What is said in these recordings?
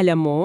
Alam mo,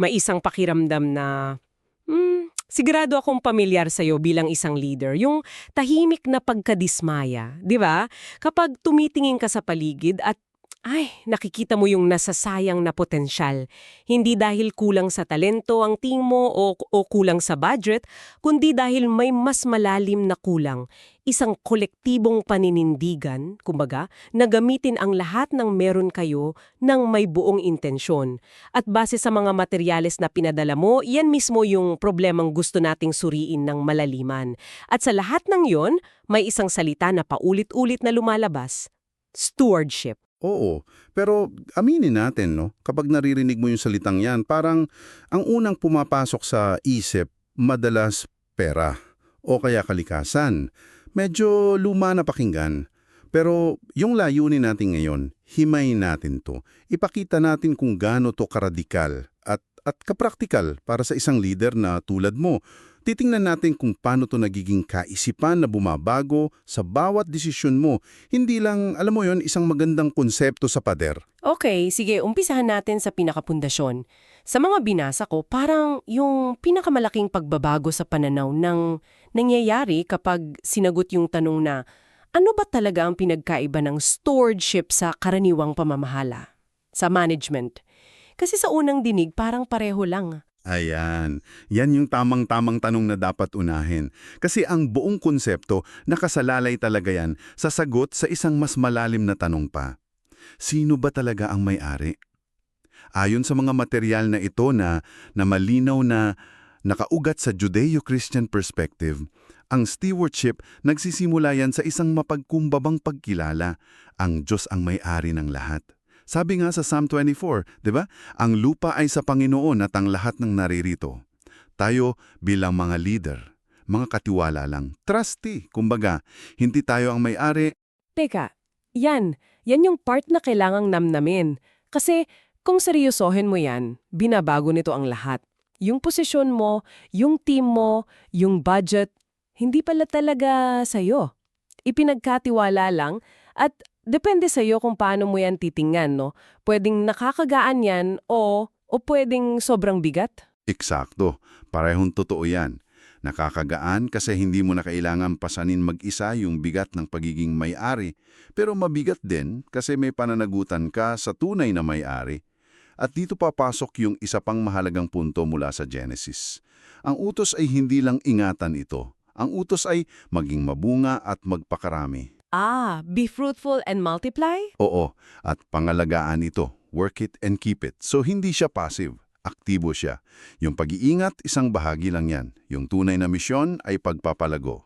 may isang pakiramdam na, hmm, sigurado akong pamilyar sa'yo bilang isang leader. Yung tahimik na pagkadismaya, di ba? Kapag tumitingin ka sa paligid at ay, nakikita mo yung nasasayang na potensyal. Hindi dahil kulang sa talento ang team mo o, o kulang sa budget, kundi dahil may mas malalim na kulang. Isang kolektibong paninindigan, kumbaga, na gamitin ang lahat ng meron kayo ng may buong intensyon. At base sa mga materyales na pinadala mo, yan mismo yung problemang gusto nating suriin ng malaliman. At sa lahat ng yon, may isang salita na paulit-ulit na lumalabas. Stewardship. Oo, pero aminin natin, no, kapag naririnig mo yung salitang yan, parang ang unang pumapasok sa isip, madalas pera o kaya kalikasan. Medyo luma na pakinggan. Pero yung layunin natin ngayon, himay natin to. Ipakita natin kung gaano to karadikal at, at kapraktikal para sa isang leader na tulad mo. Titingnan natin kung paano to nagiging kaisipan na bumabago sa bawat desisyon mo. Hindi lang, alam mo yon isang magandang konsepto sa pader. Okay, sige, umpisahan natin sa pinakapundasyon. Sa mga binasa ko, parang yung pinakamalaking pagbabago sa pananaw ng nangyayari kapag sinagot yung tanong na, ano ba talaga ang pinagkaiba ng stewardship sa karaniwang pamamahala? Sa management? Kasi sa unang dinig, parang pareho lang. Ayan, yan yung tamang-tamang tanong na dapat unahin. Kasi ang buong konsepto, nakasalalay talaga yan sa sagot sa isang mas malalim na tanong pa. Sino ba talaga ang may-ari? Ayon sa mga material na ito na, na malinaw na nakaugat sa Judeo-Christian perspective, ang stewardship nagsisimula yan sa isang mapagkumbabang pagkilala. Ang Diyos ang may-ari ng lahat. Sabi nga sa Psalm 24, 'di ba? Ang lupa ay sa Panginoon at ang lahat ng naririto. Tayo bilang mga leader, mga katiwala lang, trusty, kumbaga, hindi tayo ang may-ari. Teka, yan. Yan yung part na kailangang namnamin. Kasi kung seryosohin mo yan, binabago nito ang lahat. Yung posisyon mo, yung team mo, yung budget, hindi pala talaga sa'yo. Ipinagkatiwala lang at depende sa'yo kung paano mo yan titingnan, no? Pwedeng nakakagaan yan o, o pwedeng sobrang bigat. Eksakto, parehong totoo yan. Nakakagaan kasi hindi mo na kailangan pasanin mag-isa yung bigat ng pagiging may-ari, pero mabigat din kasi may pananagutan ka sa tunay na may-ari. At dito papasok yung isa pang mahalagang punto mula sa Genesis. Ang utos ay hindi lang ingatan ito. Ang utos ay maging mabunga at magpakarami. Ah, be fruitful and multiply? Oo, at pangalagaan ito, work it and keep it. So hindi siya passive, aktibo siya. Yung pag-iingat, isang bahagi lang yan. Yung tunay na misyon ay pagpapalago.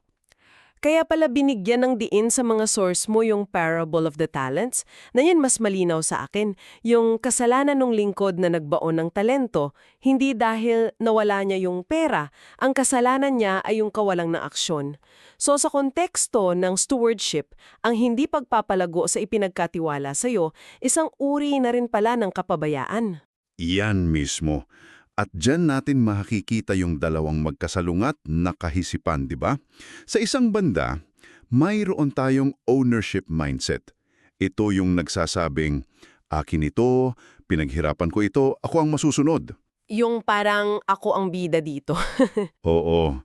Kaya pala binigyan ng diin sa mga source mo yung parable of the talents, na yan mas malinaw sa akin, yung kasalanan ng lingkod na nagbaon ng talento, hindi dahil nawala niya yung pera, ang kasalanan niya ay yung kawalang na aksyon. So sa konteksto ng stewardship, ang hindi pagpapalago sa ipinagkatiwala sa'yo, isang uri na rin pala ng kapabayaan. Iyan mismo. At dyan natin makikita yung dalawang magkasalungat na kahisipan, di ba? Sa isang banda, mayroon tayong ownership mindset. Ito yung nagsasabing, akin ito, pinaghirapan ko ito, ako ang masusunod. Yung parang ako ang bida dito. Oo.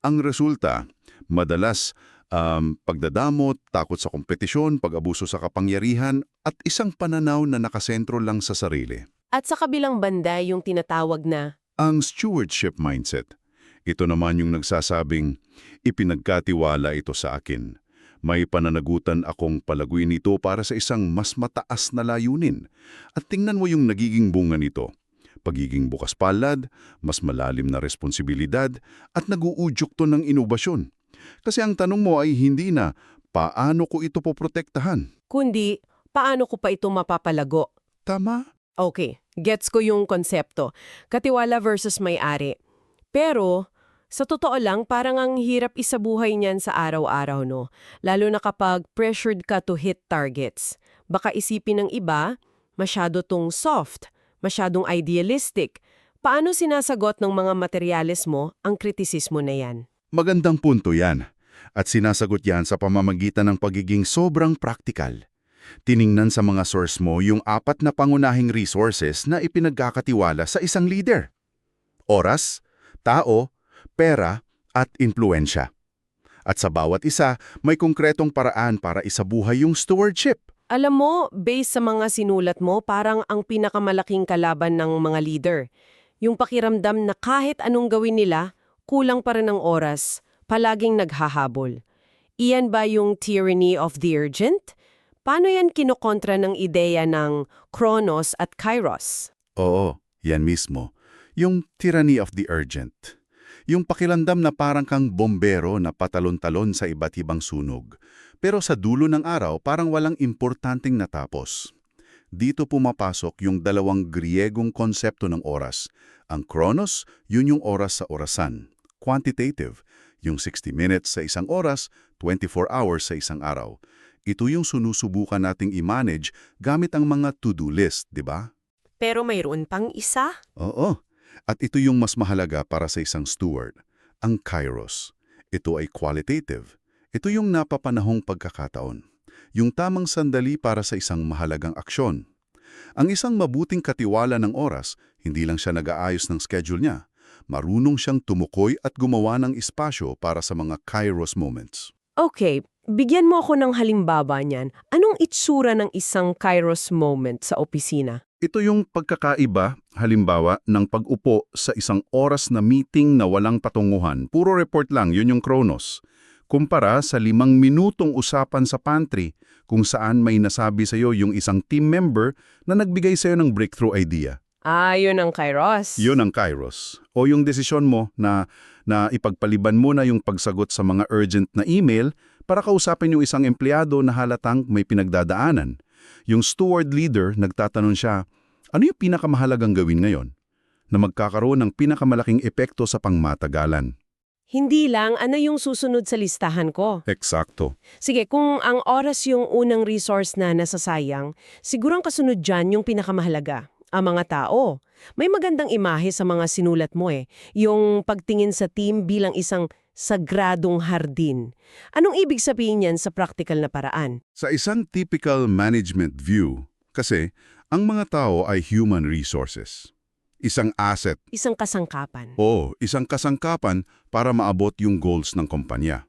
Ang resulta, madalas um, pagdadamot, takot sa kompetisyon, pag-abuso sa kapangyarihan, at isang pananaw na nakasentro lang sa sarili. At sa kabilang banda yung tinatawag na Ang stewardship mindset. Ito naman yung nagsasabing, ipinagkatiwala ito sa akin. May pananagutan akong palaguin ito para sa isang mas mataas na layunin. At tingnan mo yung nagiging bunga nito. Pagiging bukas palad, mas malalim na responsibilidad, at naguudyok to ng inobasyon. Kasi ang tanong mo ay hindi na, paano ko ito poprotektahan? kundi paano ko pa ito mapapalago. Tama? Okay, gets ko yung konsepto. Katiwala versus may-ari. Pero, sa totoo lang, parang ang hirap isabuhay niyan sa araw-araw, no? Lalo na kapag pressured ka to hit targets. Baka isipin ng iba, masyado tong soft, masyadong idealistic. Paano sinasagot ng mga materyales mo ang kritisismo na yan? Magandang punto yan. At sinasagot yan sa pamamagitan ng pagiging sobrang praktikal. Tiningnan sa mga source mo yung apat na pangunahing resources na ipinagkakatiwala sa isang leader. Oras, tao, pera, at impluensya. At sa bawat isa, may konkretong paraan para isabuhay yung stewardship. Alam mo, based sa mga sinulat mo, parang ang pinakamalaking kalaban ng mga leader. Yung pakiramdam na kahit anong gawin nila, kulang pa rin ang oras, palaging naghahabol. Iyan ba yung tyranny of the urgent? Paano yan kinokontra ng ideya ng Kronos at Kairos? Oo, yan mismo. Yung tyranny of the urgent. Yung pakilandam na parang kang bombero na patalon-talon sa iba't ibang sunog. Pero sa dulo ng araw, parang walang importanteng natapos. Dito pumapasok yung dalawang Griegong konsepto ng oras. Ang chronos, yun yung oras sa orasan. Quantitative, yung 60 minutes sa isang oras, 24 hours sa isang araw. Ito yung sunusubukan nating i-manage gamit ang mga to-do list, di ba? Pero mayroon pang isa? Oo. At ito yung mas mahalaga para sa isang steward, ang kairos. Ito ay qualitative. Ito yung napapanahong pagkakataon. Yung tamang sandali para sa isang mahalagang aksyon. Ang isang mabuting katiwala ng oras, hindi lang siya nag-aayos ng schedule niya. Marunong siyang tumukoy at gumawa ng espasyo para sa mga kairos moments. Okay, bigyan mo ako ng halimbawa niyan. Anong itsura ng isang Kairos moment sa opisina? Ito yung pagkakaiba, halimbawa, ng pag-upo sa isang oras na meeting na walang patunguhan. Puro report lang, yun yung Kronos. Kumpara sa limang minutong usapan sa pantry kung saan may nasabi sa'yo yung isang team member na nagbigay sa'yo ng breakthrough idea. Ah, yun ang Kairos. Yun ang Kairos. O yung desisyon mo na, na ipagpaliban mo na yung pagsagot sa mga urgent na email para kausapin yung isang empleyado na halatang may pinagdadaanan. Yung steward leader, nagtatanong siya, ano yung pinakamahalagang gawin ngayon? Na magkakaroon ng pinakamalaking epekto sa pangmatagalan. Hindi lang, ano yung susunod sa listahan ko? Eksakto. Sige, kung ang oras yung unang resource na nasasayang, siguro ang kasunod dyan yung pinakamahalaga, ang mga tao. May magandang imahe sa mga sinulat mo eh, yung pagtingin sa team bilang isang sagradong hardin. Anong ibig sabihin yan sa practical na paraan? Sa isang typical management view, kasi ang mga tao ay human resources. Isang asset Isang kasangkapan. o isang kasangkapan para maabot yung goals ng kumpanya.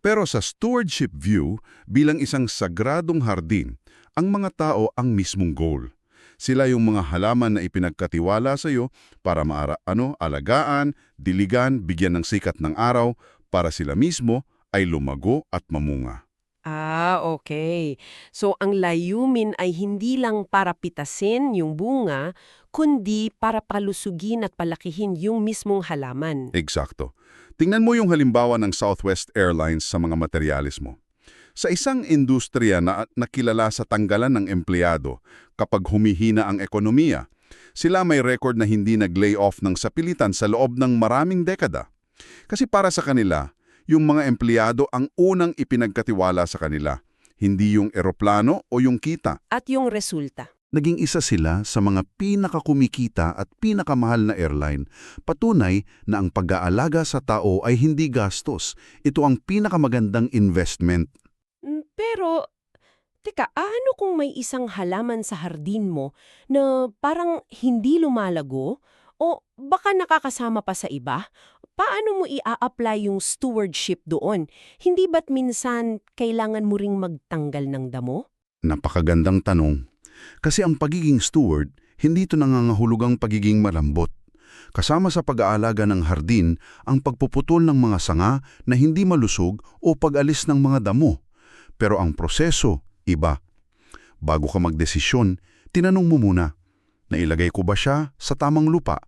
Pero sa stewardship view, bilang isang sagradong hardin, ang mga tao ang mismong goal. Sila yung mga halaman na ipinagkatiwala sa iyo para maara, ano, alagaan, diligan, bigyan ng sikat ng araw para sila mismo ay lumago at mamunga. Ah, okay. So ang layumin ay hindi lang para pitasin yung bunga, kundi para palusugin at palakihin yung mismong halaman. Eksakto. Tingnan mo yung halimbawa ng Southwest Airlines sa mga materyales mo. Sa isang industriya na nakilala sa tanggalan ng empleyado kapag humihina ang ekonomiya, sila may record na hindi nag-lay off ng sapilitan sa loob ng maraming dekada. Kasi para sa kanila, yung mga empleyado ang unang ipinagkatiwala sa kanila, hindi yung eroplano o yung kita. At yung resulta. Naging isa sila sa mga pinakakumikita at pinakamahal na airline. Patunay na ang pag-aalaga sa tao ay hindi gastos. Ito ang pinakamagandang investment. Mm, Pero, teka, ano kung may isang halaman sa hardin mo na parang hindi lumalago? O baka nakakasama pa sa iba? Paano mo i-a-apply yung stewardship doon? Hindi ba't minsan kailangan mo ring magtanggal ng damo? Napakagandang tanong. Kasi ang pagiging steward, hindi ito nangangahulugang pagiging malambot. Kasama sa pag-aalaga ng hardin ang pagpuputol ng mga sanga na hindi malusog o pag-alis ng mga damo. Pero ang proseso, iba. Bago ka magdesisyon, tinanong mo muna, nailagay ko ba siya sa tamang lupa?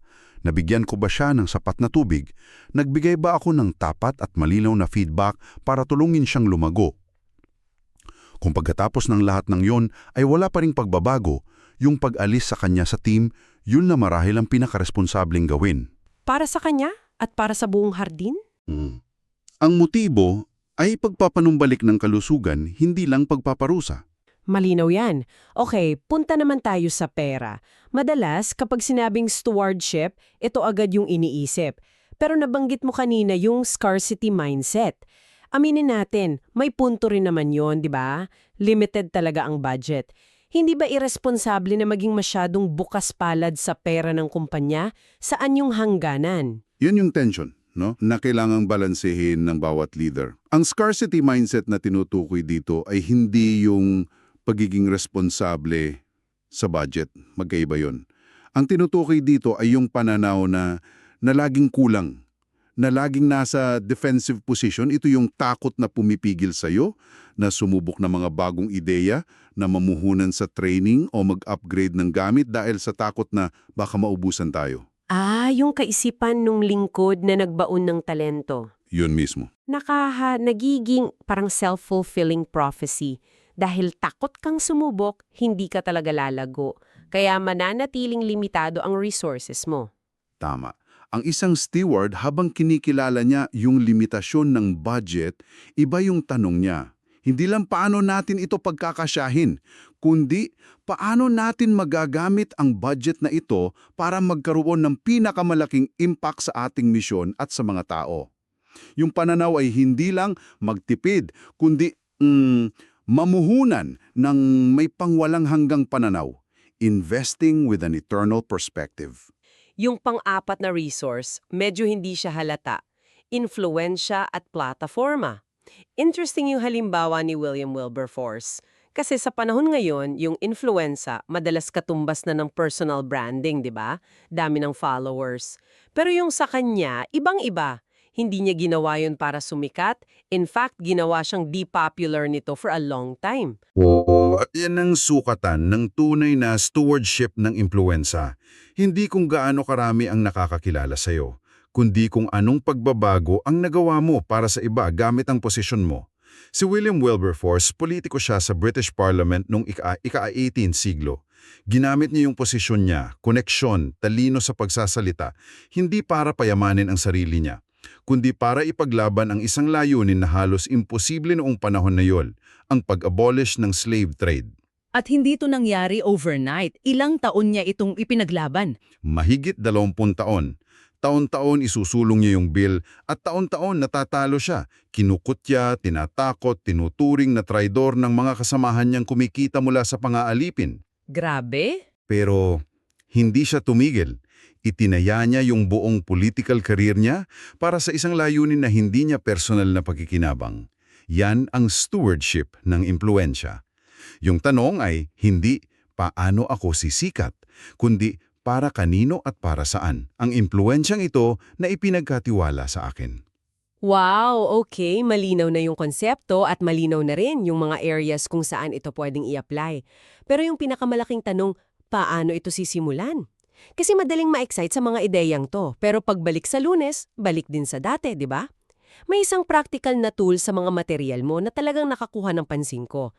Nabigyan ko ba siya ng sapat na tubig? Nagbigay ba ako ng tapat at malinaw na feedback para tulungin siyang lumago? Kung pagkatapos ng lahat ng yon ay wala pa ring pagbabago, yung pag-alis sa kanya sa team, yun na marahil ang pinakaresponsabling gawin. Para sa kanya at para sa buong hardin? Ang motibo ay pagpapanumbalik ng kalusugan, hindi lang pagpaparusa. Malinaw yan. Okay, punta naman tayo sa pera. Madalas, kapag sinabing stewardship, ito agad yung iniisip. Pero nabanggit mo kanina yung scarcity mindset. aminin natin, may punto rin naman yon, di ba? Limited talaga ang budget. Hindi ba irresponsable na maging masyadong bukas palad sa pera ng kumpanya? Saan yung hangganan? Yun yung tension, no? Na kailangang balansehin ng bawat leader. Ang scarcity mindset na tinutukoy dito ay hindi yung pagiging responsable sa budget. Magkaiba yun. Ang tinutukoy dito ay yung pananaw na, na laging kulang, na laging nasa defensive position. Ito yung takot na pumipigil sa'yo, na sumubok ng mga bagong ideya, na mamuhunan sa training o mag-upgrade ng gamit dahil sa takot na baka maubusan tayo. Ah, yung kaisipan nung lingkod na nagbaon ng talento. Yun mismo. Nakaha, nagiging parang self-fulfilling prophecy. Dahil takot kang sumubok, hindi ka talaga lalago. Kaya mananatiling limitado ang resources mo. Tama. Ang isang steward, habang kinikilala niya yung limitasyon ng budget, iba yung tanong niya. Hindi lang paano natin ito pagkakasyahin, kundi paano natin magagamit ang budget na ito para magkaroon ng pinakamalaking impact sa ating misyon at sa mga tao. Yung pananaw ay hindi lang magtipid, kundi mm, mamuhunan ng may pangwalang hanggang pananaw, investing with an eternal perspective. Yung pang-apat na resource, medyo hindi siya halata. Influensya at plataforma. Interesting yung halimbawa ni William Wilberforce. Kasi sa panahon ngayon, yung influenza, madalas katumbas na ng personal branding, di ba? Dami ng followers. Pero yung sa kanya, ibang-iba. Hindi niya ginawa yun para sumikat. In fact, ginawa siyang de-popular nito for a long time. Oo, yan ang sukatan ng tunay na stewardship ng impluensa. Hindi kung gaano karami ang nakakakilala sa'yo, kundi kung anong pagbabago ang nagawa mo para sa iba gamit ang posisyon mo. Si William Wilberforce, politiko siya sa British Parliament noong ika-18 siglo. Ginamit niya yung posisyon niya, koneksyon, talino sa pagsasalita, hindi para payamanin ang sarili niya, kundi para ipaglaban ang isang layunin na halos imposible noong panahon na yon, ang pag-abolish ng slave trade. At hindi ito nangyari overnight. Ilang taon niya itong ipinaglaban. Mahigit 20 taon. Taon-taon isusulong niya yung bill at taon-taon natatalo siya. Kinukutya, tinatakot, tinuturing na traidor ng mga kasamahan niyang kumikita mula sa pangaalipin. Grabe. Pero hindi siya tumigil. Itinaya niya yung buong political career niya para sa isang layunin na hindi niya personal na pagkikinabang. Yan ang stewardship ng impluensya. Yung tanong ay hindi paano ako sisikat, kundi para kanino at para saan ang impluensyang ito na ipinagkatiwala sa akin. Wow, okay. Malinaw na yung konsepto at malinaw na rin yung mga areas kung saan ito pwedeng i-apply. Pero yung pinakamalaking tanong, paano ito sisimulan? Kasi madaling ma-excite sa mga ideyang to, pero pagbalik sa lunes, balik din sa dati, di ba? May isang practical na tool sa mga material mo na talagang nakakuha ng pansin ko.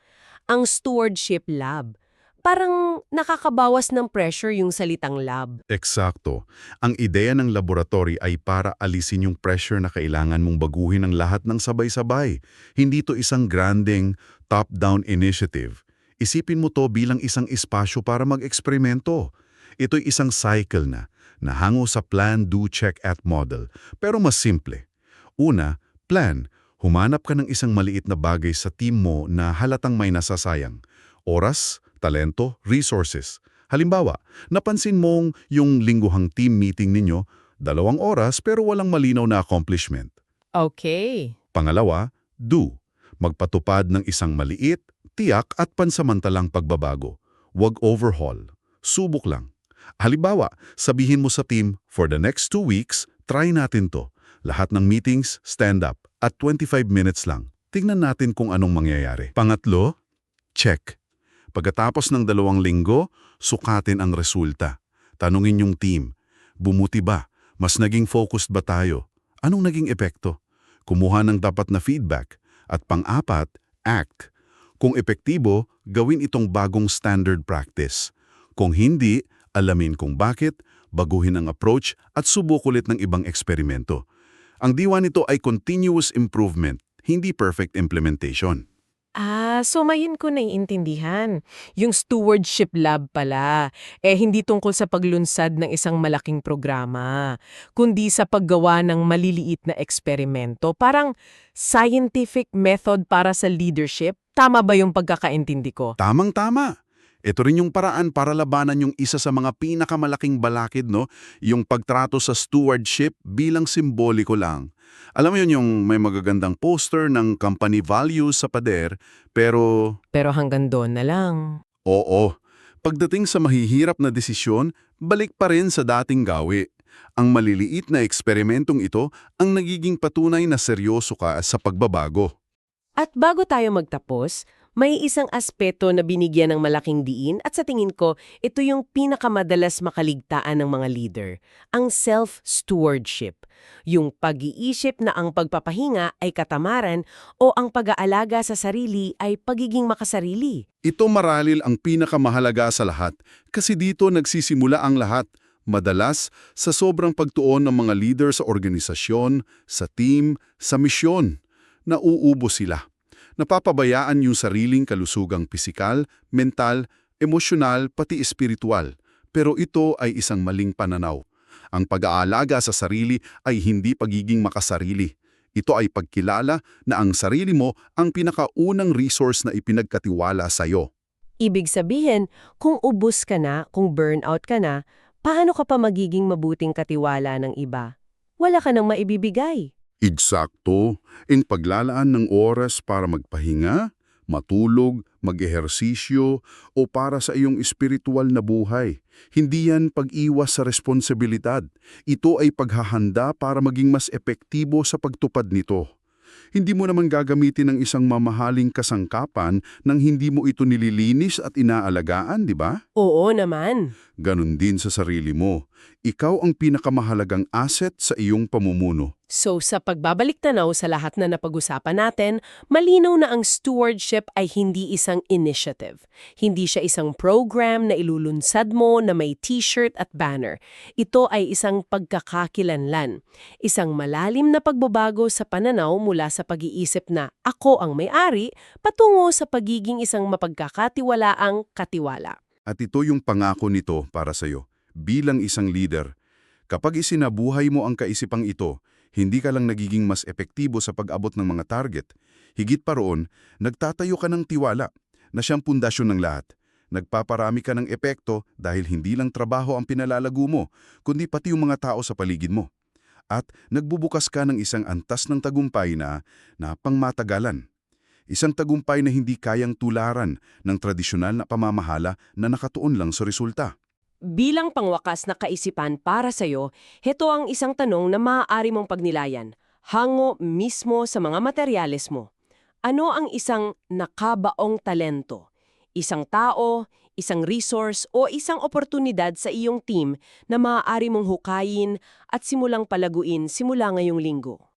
Ang Stewardship Lab. Parang nakakabawas ng pressure yung salitang lab. Eksakto. Ang ideya ng laboratory ay para alisin yung pressure na kailangan mong baguhin ang lahat ng sabay-sabay. Hindi to isang granding, top-down initiative. Isipin mo to bilang isang espasyo para mag-eksperimento. Ito'y isang cycle na, nahango sa plan, do, check, at model, pero mas simple. Una, plan. Humanap ka ng isang maliit na bagay sa team mo na halatang may nasasayang. Oras, talento, resources. Halimbawa, napansin mong yung lingguhang team meeting ninyo, dalawang oras pero walang malinaw na accomplishment. Okay. Pangalawa, do. Magpatupad ng isang maliit, tiyak at pansamantalang pagbabago. Huwag overhaul. Subok lang. Halimbawa, sabihin mo sa team, for the next two weeks, try natin to. Lahat ng meetings, stand up, at 25 minutes lang. Tingnan natin kung anong mangyayari. Pangatlo, check. Pagkatapos ng dalawang linggo, sukatin ang resulta. Tanungin yung team, bumuti ba? Mas naging focused ba tayo? Anong naging epekto? Kumuha ng dapat na feedback. At pang-apat, act. Kung epektibo, gawin itong bagong standard practice. Kung hindi, alamin kung bakit, baguhin ang approach at subok ulit ng ibang eksperimento. Ang diwa nito ay continuous improvement, hindi perfect implementation. Ah, so mayin ko naiintindihan. Yung stewardship lab pala, eh hindi tungkol sa paglunsad ng isang malaking programa, kundi sa paggawa ng maliliit na eksperimento. Parang scientific method para sa leadership. Tama ba yung pagkakaintindi ko? Tamang-tama. Ito rin yung paraan para labanan yung isa sa mga pinakamalaking balakid, no? Yung pagtrato sa stewardship bilang simboliko lang. Alam mo yun yung may magagandang poster ng company values sa pader, pero Pero hanggang doon na lang. oo, pagdating sa mahihirap na desisyon, balik pa rin sa dating gawi. Ang maliliit na eksperimentong ito ang nagiging patunay na seryoso ka sa pagbabago. At bago tayo magtapos, may isang aspeto na binigyan ng malaking diin at sa tingin ko, ito yung pinakamadalas makaligtaan ng mga leader, ang self-stewardship. Yung pag-iisip na ang pagpapahinga ay katamaran o ang pag-aalaga sa sarili ay pagiging makasarili. Ito maralil ang pinakamahalaga sa lahat kasi dito nagsisimula ang lahat. Madalas, sa sobrang pagtuon ng mga leader sa organisasyon, sa team, sa misyon, nauubo sila. Napapabayaan yung sariling kalusugang pisikal, mental, emosyonal, pati espiritual. Pero ito ay isang maling pananaw. Ang pag-aalaga sa sarili ay hindi pagiging makasarili. Ito ay pagkilala na ang sarili mo ang pinakaunang resource na ipinagkatiwala sa'yo. Ibig sabihin, kung ubus ka na, kung burnout ka na, paano ka pa magiging mabuting katiwala ng iba? Wala ka nang maibibigay. Eksakto. In paglalaan ng oras para magpahinga, matulog, mag-ehersisyo, o para sa iyong espiritual na buhay. Hindi yan pag-iwas sa responsibilidad. Ito ay paghahanda para maging mas epektibo sa pagtupad nito. Hindi mo naman gagamitin ng isang mamahaling kasangkapan nang hindi mo ito nililinis at inaalagaan, di ba? Oo naman. Ganon din sa sarili mo. Ikaw ang pinakamahalagang asset sa iyong pamumuno. So sa pagbabalik tanaw sa lahat na napag-usapan natin, malinaw na ang stewardship ay hindi isang initiative. Hindi siya isang program na ilulunsad mo na may t-shirt at banner. Ito ay isang pagkakakilanlan. Isang malalim na pagbabago sa pananaw mula sa pag-iisip na ako ang may-ari patungo sa pagiging isang mapagkakatiwalaang katiwala. At ito yung pangako nito para sa'yo. Bilang isang leader, kapag isinabuhay mo ang kaisipang ito, hindi ka lang nagiging mas epektibo sa pag-abot ng mga target. Higit pa roon, nagtatayo ka ng tiwala na siyang pundasyon ng lahat. Nagpaparami ka ng epekto dahil hindi lang trabaho ang pinalalago mo, kundi pati yung mga tao sa paligid mo. At nagbubukas ka ng isang antas ng tagumpay na, na pangmatagalan. Isang tagumpay na hindi kayang tularan ng tradisyonal na pamamahala na nakatuon lang sa resulta. Bilang pangwakas na kaisipan para sa'yo, heto ang isang tanong na maaari mong pagnilayan. Hango mismo sa mga materyales mo. Ano ang isang nakabaong talento? Isang tao, isang resource o isang oportunidad sa iyong team na maaari mong hukayin at simulang palaguin simula ngayong linggo?